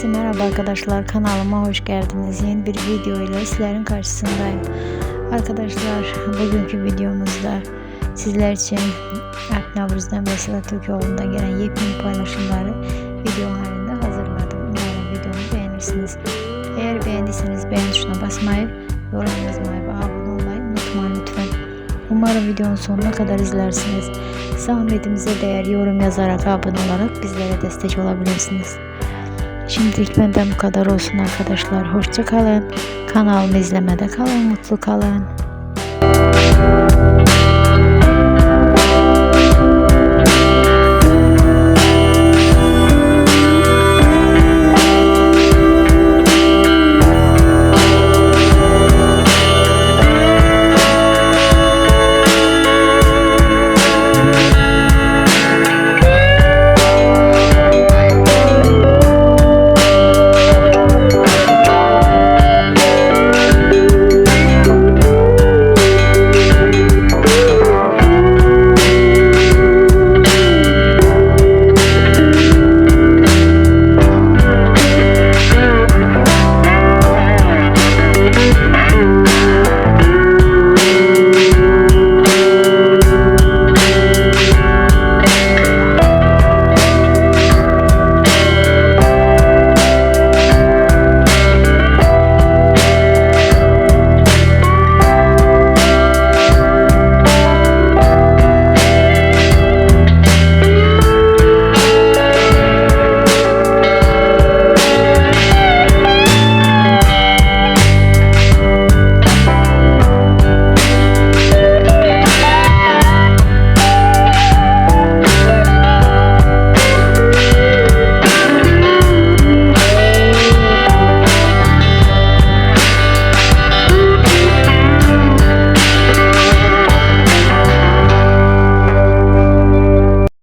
Herkese merhaba arkadaşlar kanalıma hoş geldiniz. Yeni bir video ile sizlerin karşısındayım. Arkadaşlar bugünkü videomuzda sizler için Alp Navruz'dan ve Sıla Türkoğlu'ndan gelen yepyeni paylaşımları video halinde hazırladım. Umarım videomu beğenirsiniz. Eğer beğendiyseniz beğen tuşuna basmayı, yorum yazmayı ve abone olmayı unutmayın lütfen. Umarım videonun sonuna kadar izlersiniz. Zahmetimize değer yorum yazarak abone olarak bizlere destek olabilirsiniz. Şimdilik benden bu kadar olsun arkadaşlar. Hoşça kalın. Kanalımı izlemede kalın. Mutlu kalın.